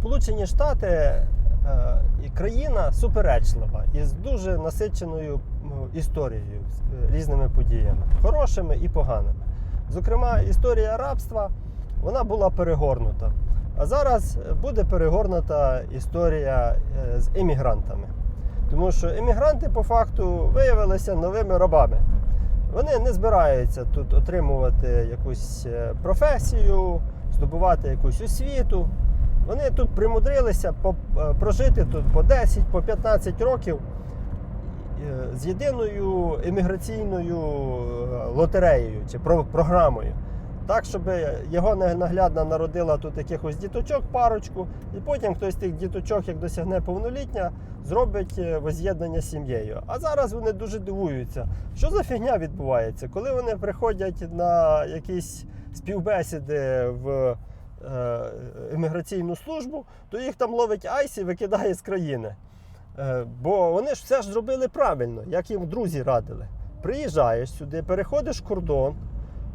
Сполучені Штати е, і країна суперечлива із дуже насиченою історією, е, різними подіями, хорошими і поганими. Зокрема, історія рабства вона була перегорнута. А зараз буде перегорнута історія е, з емігрантами. Тому що емігранти по факту виявилися новими рабами. Вони не збираються тут отримувати якусь е, професію, здобувати якусь освіту. Вони тут примудрилися е, прожити тут по 10, по 15 років е, з єдиною еміграційною е, лотереєю чи програмою. Так, щоб його наглядно народила тут якихось діточок, парочку, і потім хтось з тих діточок, як досягне повноліття, зробить воз'єднання з сім'єю. А зараз вони дуже дивуються, що за фігня відбувається, коли вони приходять на якісь співбесіди в еміграційну службу, то їх там ловить айс і викидає з країни. Е, Бо вони ж все ж зробили правильно, як їм друзі радили. Приїжджаєш сюди, переходиш кордон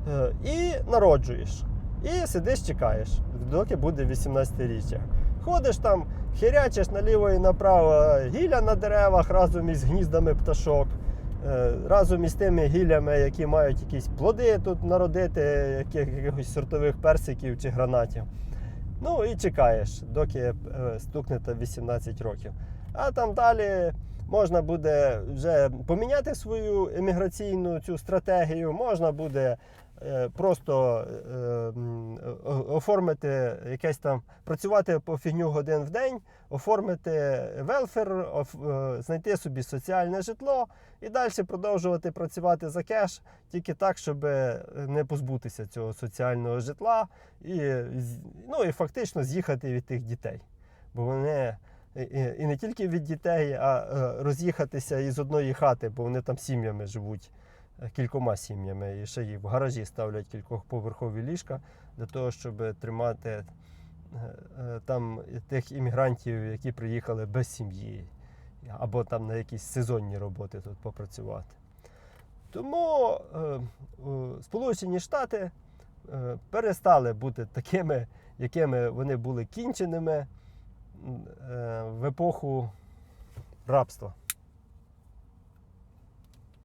е, і народжуєш. І сидиш, чекаєш, доки буде 18-річчя. Ходиш там, хірячиш наліво і направо гілля на деревах разом із гніздами пташок, е, разом із тими гіллями, які мають якісь плоди тут народити, якихось сортових персиків чи гранатів. Ну і чекаєш, доки е, стукне та 18 років. А там далі можна буде вже поміняти свою еміграційну цю стратегію, можна буде е, просто е, оформити якесь там, працювати по фігню годин в день, оформити велфер, е, знайти собі соціальне житло і далі продовжувати працювати за кеш, тільки так, щоб не позбутися цього соціального житла і, ну, і фактично з'їхати від тих дітей. Бо вони і- не тільки від дітей, а е, роз'їхатися із одної хати, бо вони там сім'ями живуть, е, кількома сім'ями, і ще їх в гаражі ставлять кількохповерхові ліжка для того, щоб тримати е, там тих іммігрантів, які приїхали без сім'ї, або там на якісь сезонні роботи тут попрацювати. Тому Сполучені Штати перестали бути такими, якими вони були кінченими в епоху рабства.